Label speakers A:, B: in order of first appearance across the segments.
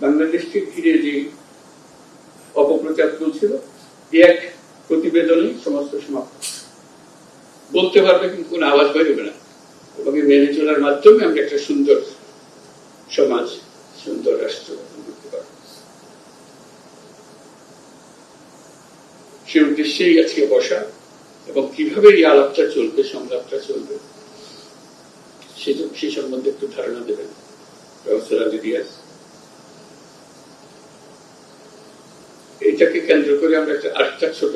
A: বাংলাদেশকে ঘিরে যে অপপ্রচার চলছিল এক প্রতিবেদনে সমস্ত সমাপ্ত। বলতে পারবে কিন্তু কোনো আওয়াজ বেরোবে না। এবং মেনে চলার মাধ্যমে আমরা একটা সুন্দর সমাজ, সুন্দর রাষ্ট্র সে উদ্দেশ্যেই আজকে বসা এবং কীভাবে এই আলাপটা চলবে, সংলাপটা চলবে, সে সম্বন্ধে একটু ধারণা দেবেন। প্রফেসর আলী এটাকে কেন্দ্র করে আমরা একটা আটটা ছোট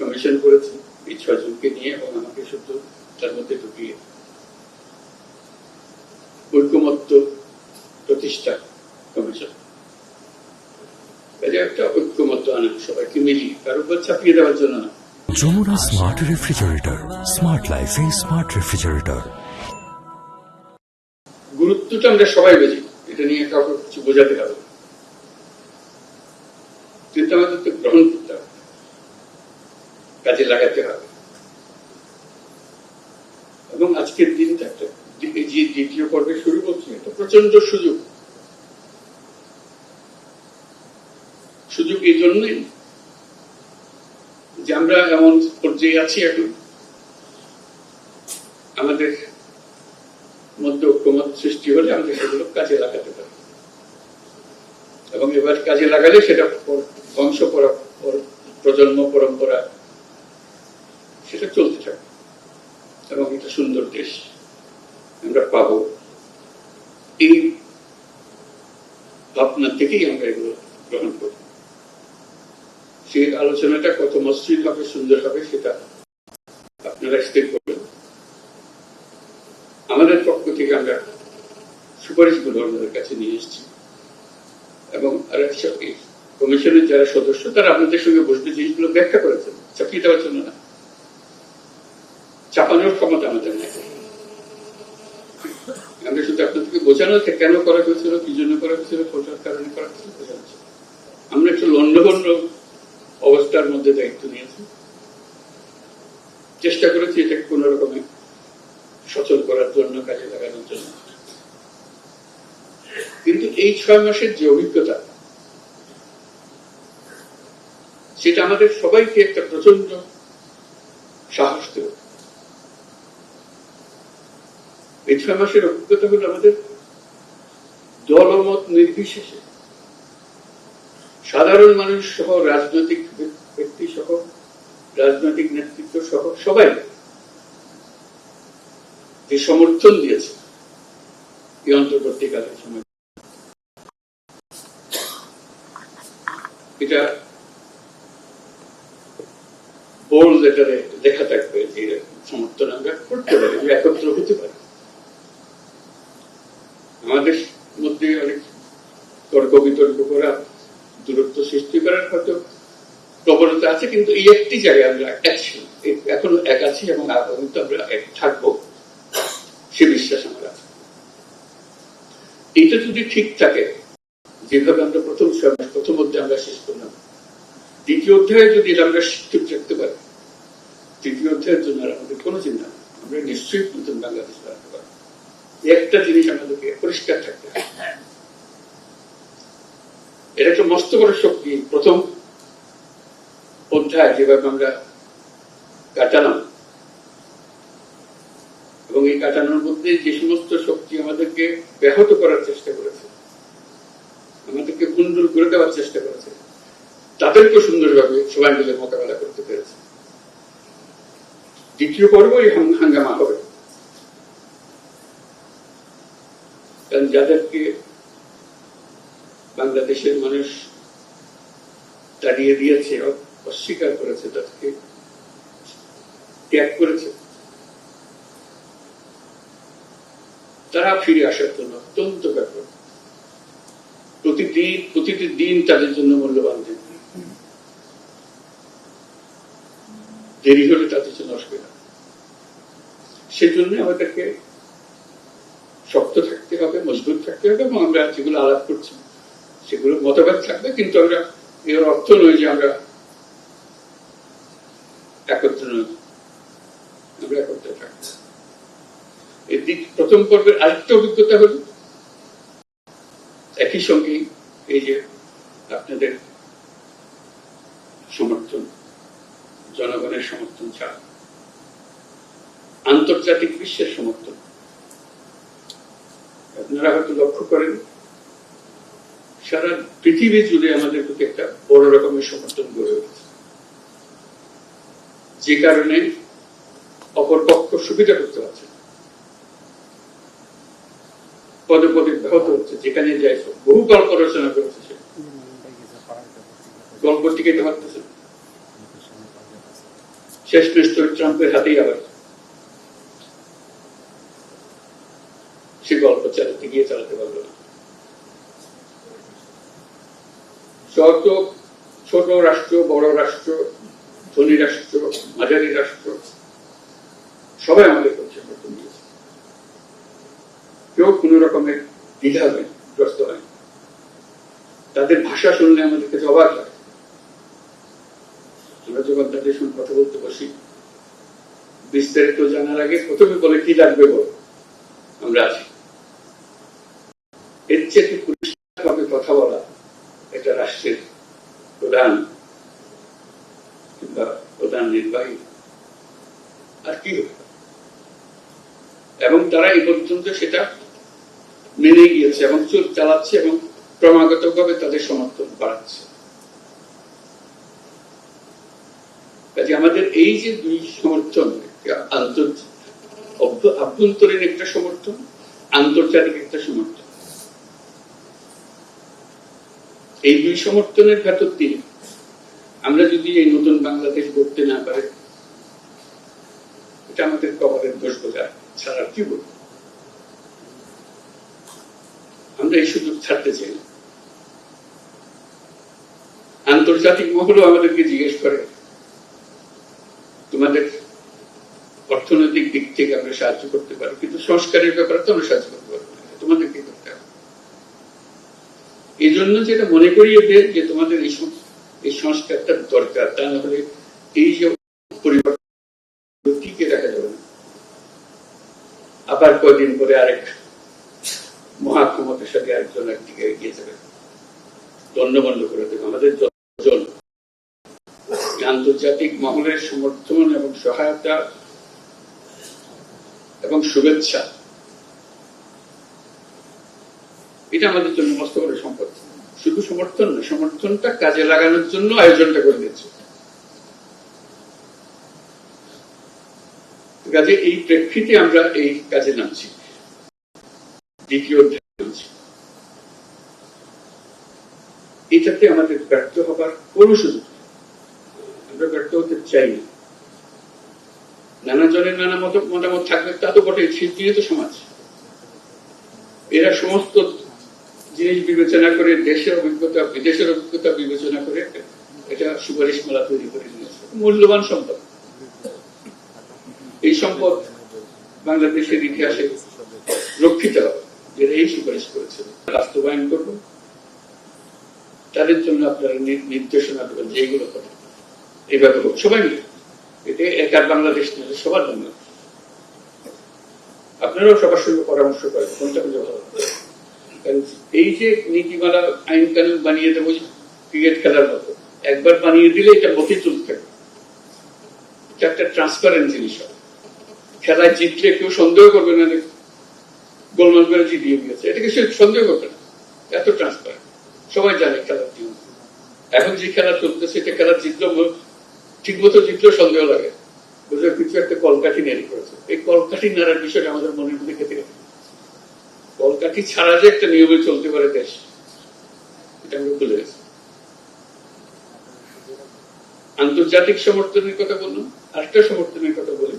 A: কমিশন করেছি এই ছজনকে নিয়ে এবং আমাকে শুধু তার মধ্যে ঢুকিয়ে ঐক্যমত্য প্রতিষ্ঠা কমিশন কাজে একটা ঐক্যমত্য আনা সবাইকে মিলিয়ে কারও উপর চাপিয়ে দেওয়ার জন্য না।
B: যমুনা স্মার্ট রেফ্রিজারেটর স্মার্ট লাইফে স্মার্ট রেফ্রিজারেটর
A: গুরুত্বটা আমরা সবাই বুঝি এটা নিয়ে কাউকে কিছু বোঝাতে হবে তো গ্রহণ করতে হবে। কাজে লাগাতে হবে। এবং আজকের দিনটা একটা যে দ্বিতীয় পর্বে শুরু করছি এটা প্রচণ্ড সুযোগ। সুযোগ এই জন্যই যে আমরা এমন পর্যায়ে আছি এখন। আমাদের মধ্যে ঐক্যমত সৃষ্টি হলে আমরা সেগুলো কাজে লাগাতে পারি। এবং এবার কাজে লাগালে সেটা বংশ পর- পর- প্রজন্ম পরম্পরা, সেটা চলতে থাকে। এবং একটা সুন্দর দেশ আমরা পাব। এই ভাবনা থেকেই আমরা এগুলো গ্রহণ করব সেই আলোচনাটা কত মসৃণ হবে, সুন্দর হবে, সেটা আপনারা স্থির করবেন। আমাদের পক্ষ থেকে আমরা সুপারিশগুলো আপনাদের কাছে নিয়ে এসেছি। এবং আর এই কমিশনের যারা সদস্য, তারা আপনাদের সঙ্গে বসবে জিনিসগুলো ব্যাখ্যা করেছেন। চাপিয়ে দেওয়ার জন্য না চাপানোর ক্ষমতা আমাদের নেই। আমরা শুধু আপনাদেরকে বোঝানো যে কেন করা হয়েছিল, কি জন্য করা হয়েছিল কোটার কারণে করা হয়েছিল বোঝানো আমরা একটু লন্ডভন্ড অবস্থার মধ্যে দায়িত্ব নিয়েছি। চেষ্টা করেছি এটাকে কোন রকমের সচল করার জন্য, কাজে লাগানোর জন্য। কিন্তু এই ছয় মাসের যে অভিজ্ঞতা সেটা আমাদের সবাইকে একটা প্রচণ্ড সাহস দেবে। এই ছয় মাসের অভিজ্ঞতা হলো আমাদের দলমত নির্বিশেষে। সাধারণ মানুষ সহ, রাজনৈতিক ব্যক্তি সহ, রাজনৈতিক নেতৃত্ব সহ সবাই যে সমর্থন দিয়েছে এই অন্তর্বর্তীকালের সময়। এটা লেটারে লেখা থাকবে যে সমর্থন আমরা করতে পারি যে একত্র হতে পারি। আমাদের মধ্যে অনেক তর্ক বিতর্ক করা, দূরত্ব সৃষ্টি করার হয়তো প্রবণতা আছে, কিন্তু এই একটি জায়গায় আমরা এক এখন এক আছি এবং আগামীতে আমরা এক থাকব, সে বিশ্বাস আমরা এটা যদি ঠিক থাকে, যেভাবে আমরা প্রথম প্রথম অধ্যায় আমরা শেষ করলাম, দ্বিতীয় অধ্যায়ে যদি আমরা ঠিক রাখতে পারি তৃতীয় অধ্যায়ের জন্য আমাদের কোনো চিন্তা আমরা নিশ্চয়ই নতুন বাংলাদেশ বানাতে পারব একটা জিনিস আমাদেরকে পরিষ্কার থাকতে হবে। এটা একটা মস্ত বড় শক্তি। প্রথম অধ্যায় যেভাবে আমরা কাটালাম। এবং এই কাটানোর মধ্যে যে সমস্ত শক্তি আমাদেরকে ব্যাহত করার চেষ্টা করেছে, আমাদেরকে ভুন্ডুল করে দেওয়ার চেষ্টা করেছে তাদেরকে সুন্দরভাবে সবাই মিলে মোকাবেলা দ্বিতীয় পর্ব এই হাঙ্গামা হবে। কারণ যাদেরকে বাংলাদেশের মানুষ তাড়িয়ে দিয়েছে, অস্বীকার করেছে, তাদেরকে ত্যাগ করেছে, তারা ফিরে আসার জন্য অত্যন্ত ব্যাপক। প্রতিদিন, প্রতিটি দিন তাদের জন্য মূল্যবান দিন। দেরি হলে তাদের জন্য অসুবিধা সেজন্য আমাদেরকে শক্ত থাকতে হবে, মজবুত থাকতে হবে এবং আমরা যেগুলো আলাপ করছি, সেগুলো মতভেদ থাকবে, কিন্তু আমরা এর অর্থ নয় যে আমরা একত্র নই। আমরা একত্রে থাকব এই দিক, প্রথম পর্বের আরেকটা অভিজ্ঞতা হল, একই সঙ্গে এই যে আপনাদের সমর্থন জনগণের সমর্থন ছাড়া আন্তর্জাতিক বিশ্বের সমর্থন আপনারা হয়তো লক্ষ্য করেন, সারা পৃথিবী জুড়ে আমাদের প্রতি একটা বড় রকমের সমর্থন গড়ে উঠেছে যে কারণে অপর পক্ষ সুবিধা করতে পারছে। পদে পদে ব্যাহত হচ্ছে, যেখানে যাই। বহু গল্প রচনা করেছে। গল্প না। শেষমেশ তো ট্রাম্পের হাতেই আবার সে গল্প চালাতে গিয়ে চালাতে পারল না। যত ছোট রাষ্ট্র, বড় রাষ্ট্র, ধনী রাষ্ট্র, মাঝারি রাষ্ট্র, সবাই আমাদের করছে সমর্থন দিয়েছে। কেউ কোন রকমের দ্বিধা হয় গ্রস্ত হয় তাদের ভাষা শুনলে আমাদের কাছে অবাক আমরা যখন তাদের সঙ্গে কথা বলতে বসি বিস্তারিত জানার আগে প্রথমে বলে কি লাগবে বল। আমরা আছি এর চেয়ে পরিষ্কারভাবে কথা বলা এটা রাষ্ট্রের প্রধান কিংবা প্রধান নির্বাহী। আর কি এবং তারা এই পর্যন্ত সেটা মেনে গিয়েছে এবং চোখ চালাচ্ছে এবং ক্রমাগতভাবে তাদের সমর্থন বাড়াচ্ছে। কাজে আমাদের এই যে দুই সমর্থন আভ্যন্তরীণ একটা সমর্থন, আন্তর্জাতিক একটা সমর্থন এই দুই সমর্থনের ভেতর দিয়ে আমরা যদি এই নতুন বাংলাদেশ করতে না পারে, এটা আমাদের কবরের দোষ বোঝা ছাড়া কি বলব আমরা এই সুযোগ ছাড়তে চাই। আন্তর্জাতিক মহলও আমাদেরকে জিজ্ঞেস করে, তোমাদের অর্থনৈতিক দিক থেকে আমরা সাহায্য করতে পারি কিন্তু সংস্কারের ব্যাপারে তো আমরা সাহায্য করতে পারব না। তোমাদের কি করতে হবে। এই জন্য যেটা মনে করিয়ে দে যে তোমাদের এই এই সংস্কারটা দরকার, তা না হলে এই যে পরিবর্তন টিকে রাখা যাবে না। আবার কয়দিন পরে আরেক মহাক্ষমতার সাথে আরেকজন একদিকে এগিয়ে যাবে। দণ্ডবন্ধ করে দেবে। আমাদের আন্তর্জাতিক মহলের সমর্থন এবং সহায়তা এবং শুভেচ্ছা। এটা আমাদের জন্য মস্ত বড় সম্পদ। শুধু সমর্থন না সমর্থনটা কাজে লাগানোর জন্য আয়োজনটা করে দিয়েছে। কাজে এই প্রেক্ষিতে আমরা এই কাজে নামছি। দ্বিতীয় এটাতে আমাদের ব্যর্থ হবার কোনো সুযোগ আমরা ব্যর্থ হতে চাই না। নানা জনের নানা মত মতামত থাকবে তা তো বটে শিল্পীয় তো সমাজ। এরা সমস্ত জিনিস বিবেচনা করে, দেশের অভিজ্ঞতা, বিদেশের অভিজ্ঞতা বিবেচনা করে এটা সুপারিশ মালা তৈরি করে নিয়েছে মূল্যবান সম্পদ। এই সম্পদ বাংলাদেশের ইতিহাসে রক্ষিত যেটা এই সুপারিশ করেছে। বাস্তবায়ন করব। তাদের জন্য আপনারা নির্দেশনা দেবেন যে এইগুলো করেন। এইভাবে হোক। সবাই মিলে এটা বাংলাদেশ সবার বাংলাদেশ আপনারাও সবার সঙ্গে পরামর্শ করেন, কোনটা এই যে নীতিমালা আইন কানুন বানিয়ে দেবো ক্রিকেট খেলার মতো, একবার বানিয়ে দিলে এটা মতি চলতে এটা একটা ট্রান্সপারেন্ট জিনিস হবে। খেলায় জিতলে কেউ সন্দেহ করবে না গোলমাল করে জিতিয়ে দিয়েছে। এটাকে সে সন্দেহ করবে না। এত ট্রান্সপারেন্ট সবাই জানে খেলার নিয়ম। এখন যে খেলা চলতেছে, এটা খেলা জিতলেও ঠিক মতো জিতলেও সন্দেহ লাগে। বুঝলে, কিছু একটা কলকাঠি নেড়ি করেছে। এই কলকাঠি নাড়ার বিষয়টা আমাদের মনের মধ্যে খেতে গেছে। কলকাঠি ছাড়া যে একটা নিয়মে চলতে পারে দেশ, এটা আমরা গেছি। আন্তর্জাতিক সমর্থনের কথা বললাম, আরেকটা সমর্থনের কথা বলি।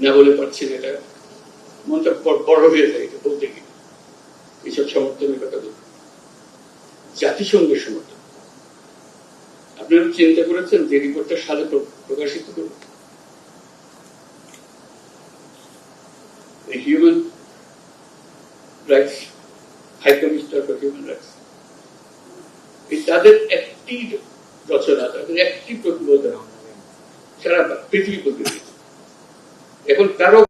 A: না বলে পারছি না এটা। মনটা বড়- বড় হয়ে যায় এটা বলতে গিয়ে। এইসব সমর্থনের কথা বলি। জাতিসংঘের সমর্থন। আপনারা চিন্তা করেছেন যে রিপোর্টটা সালে প্র- প্রকাশিত করবে human rights high commissioner for human rights তাদের একটি রচনা, তাদের একটি প্রতিবেদন সারা পৃথিবী প্রতিনিধি এখন কারও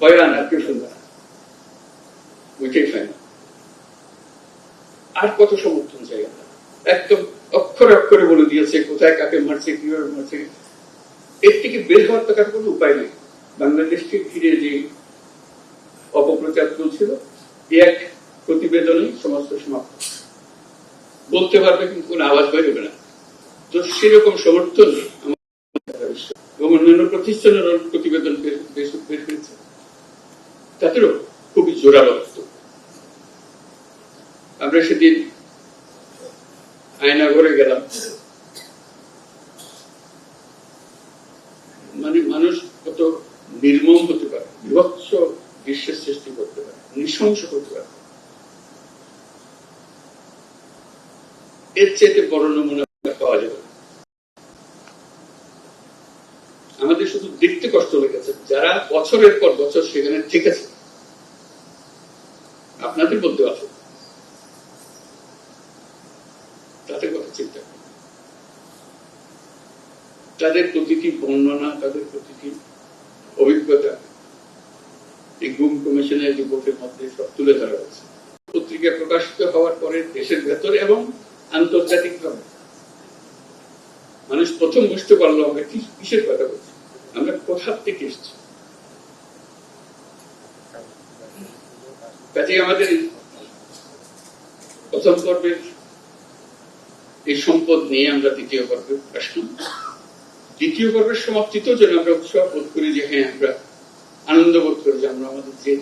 A: বয়ান আর কেউ শুনবে না। আর কত সমর্থন চাই আমরা? একদম অক্ষরে অক্ষরে বলে দিয়েছে, কোথায় কাকে মারছে, কীভাবে মারছে। এর থেকে বের হওয়ার তো কোনো উপায় নেই। বাংলাদেশকে ঘিরে যে অপপ্রচার চলছিল এক প্রতিবেদনে সমস্ত সমাপ্ত। বলতে পারবে কিন্তু কোনো আওয়াজ বেরোবে না। তো সেরকম সমর্থন এবং অন্যান্য প্রতিষ্ঠানের প্রতিবেদন বের হয়েছে। তাদেরও খুবই জোরালো। আমরা সেদিন আয়না ঘরে গেলাম। মানে মানুষ কত নির্মম হতে পারে, বিভৎস দৃশ্যের সৃষ্টি করতে পারে, নৃশংস করতে পারে। এর চাইতে বড় নমুনা পাওয়া যাবে। আমাদের শুধু দেখতে কষ্ট লেগেছে, যারা বছরের পর বছর সেখানে ঠিক আছে আপনাদের মধ্যে আছে তাদের কথা চিন্তা করুন। তাদের প্রতিটি বর্ণনা, তাদের প্রতিটি অভিজ্ঞতা এই গুম কমিশনের রিপোর্টের মধ্যে সব তুলে ধরা হয়েছে। পত্রিকায় প্রকাশিত হওয়ার পরে দেশের ভেতরে এবং আন্তর্জাতিক মানুষ প্রথম বুঝতে পারল আমরা কি কিসের কথা বলছি। আমরা কোথার থেকে এসেছি। কাজে আমাদের প্রথম পর্বের এই সম্পদ নিয়ে আমরা দ্বিতীয় পর্বে আসলাম। দ্বিতীয় পর্বের সমাপ্তিতেও যেন আমরা উৎসব বোধ করি যে হ্যাঁ আমরা আনন্দ বোধ করি যে আমরা আমাদের যে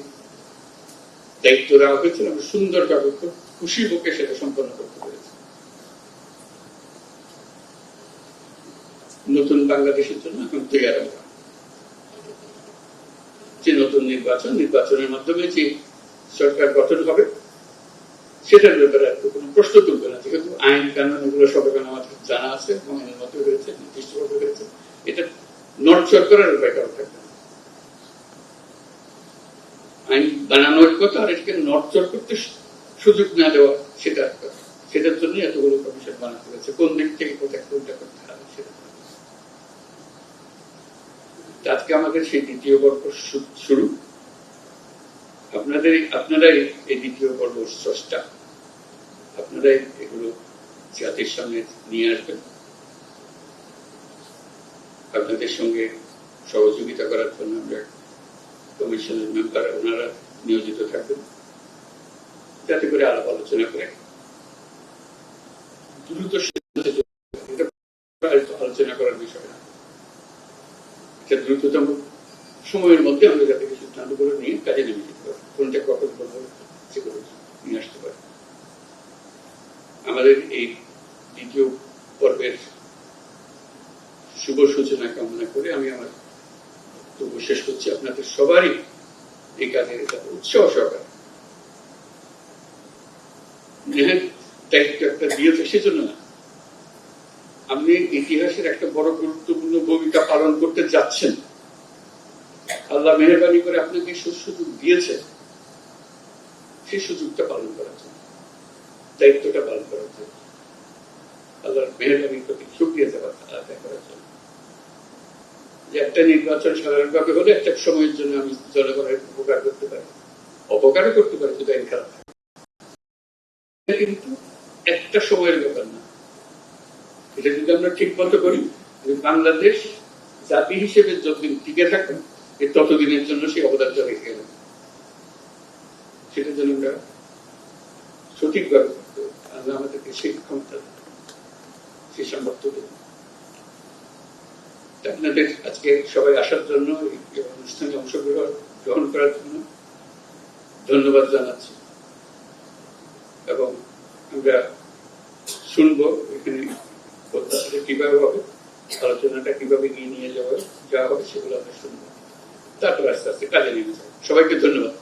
A: দায়িত্ব দেওয়া হয়েছিল, আমরা সুন্দরভাবে খুব খুশি বুকে সেটা সম্পন্ন করতে পেরেছি। নতুন বাংলাদেশের জন্য এখন তৈরি আমরা যে নতুন নির্বাচন, নির্বাচনের মাধ্যমে যে সরকার গঠন হবে সেটার ব্যাপারে আর কোনো প্রশ্ন তুলবে না। যেহেতু আইন কানুন এগুলো সব এখন আমাদের জানা আছে এবং এর মধ্যে রয়েছে নির্দিষ্টভাবে রয়েছে। এটা নড়চড় করার উপায় কারও থাকবে। আইন বানানোর কথা আর এটাকে নড়চড় করতে সুযোগ না দেওয়া, সেটা। সেটার জন্য এতগুলো কমিশন বানাতে হয়েছে। কোন দিক থেকে কোথায় কোনটা করতে হবে সেটা আজকে আমাদের সেই দ্বিতীয় পর্ব শুরু। আপনাদের, আপনারাই এই দ্বিতীয় পর্ব স্রষ্টা। আপনারাই এগুলো জাতির সামনে নিয়ে আসবেন। আপনাদের সঙ্গে সহযোগিতা করার জন্য আমরা কমিশনের মেম্বার ওনারা নিয়োজিত থাকবেন। যাতে করে আলাপ আলোচনা করে দ্রুত আলোচনা করার বিষয় না। এটা দ্রুততম সময়ের মধ্যে আমরা যাতে সিদ্ধান্তগুলো নিয়ে কাজে নেমে যেতে পারি। কোনটা কখন করব সেগুলো নিয়ে আসতে পারি। আমাদের এই দ্বিতীয় পর্বের শুভ সূচনা কামনা করে আমি আমার বক্তব্য শেষ করছি। আপনাদের সবারই এই কাজের এটা উৎসাহ সহকারে। নেহের দায়িত্ব একটা দিয়েছে, সেজন্য না। আপনি ইতিহাসের একটা বড় গুরুত্বপূর্ণ ভূমিকা পালন করতে যাচ্ছেন। আল্লাহ মেহরবানি করে আপনাকে সুযোগ দিয়েছে, সেই সুযোগটা পালন করার জন্য। দায়িত্বটা পালন করার জন্য আল্লাহর মেহরবানির প্রতি সুক্রিয়া দেওয়া আদায় করার জন্য যে একটা নির্বাচন সাধারণভাবে হলে একটা সময়ের জন্য আমি জনগণের উপকার করতে পারি, অপকারও করতে পারি যদি আইন খারাপ। কিন্তু একটা সময়ের ব্যাপার না এটা যদি আমরা ঠিক মতো করি বাংলাদেশ জাতি হিসেবে যতদিন টিকে থাকবে ততদিনের জন্য সেই অবদানটা রেখে গেল সেটার জন্য আমরা সঠিকভাবে। আল্লাহ আমাদেরকে সেই ক্ষমতা সেই সামর্থ্য আপনাদের আজকে সবাই আসার জন্য অনুষ্ঠানে অংশগ্রহণ গ্রহণ করার জন্য ধন্যবাদ জানাচ্ছি। এবং আমরা শুনব এখানে প্রত্যাশাটা কীভাবে হবে, আলোচনাটা কীভাবে এগিয়ে নিয়ে যাওয়া যাওয়া হবে সেগুলো আমরা শুনব। তারপর আস্তে আস্তে কাজে নেমে যাব। সবাইকে ধন্যবাদ।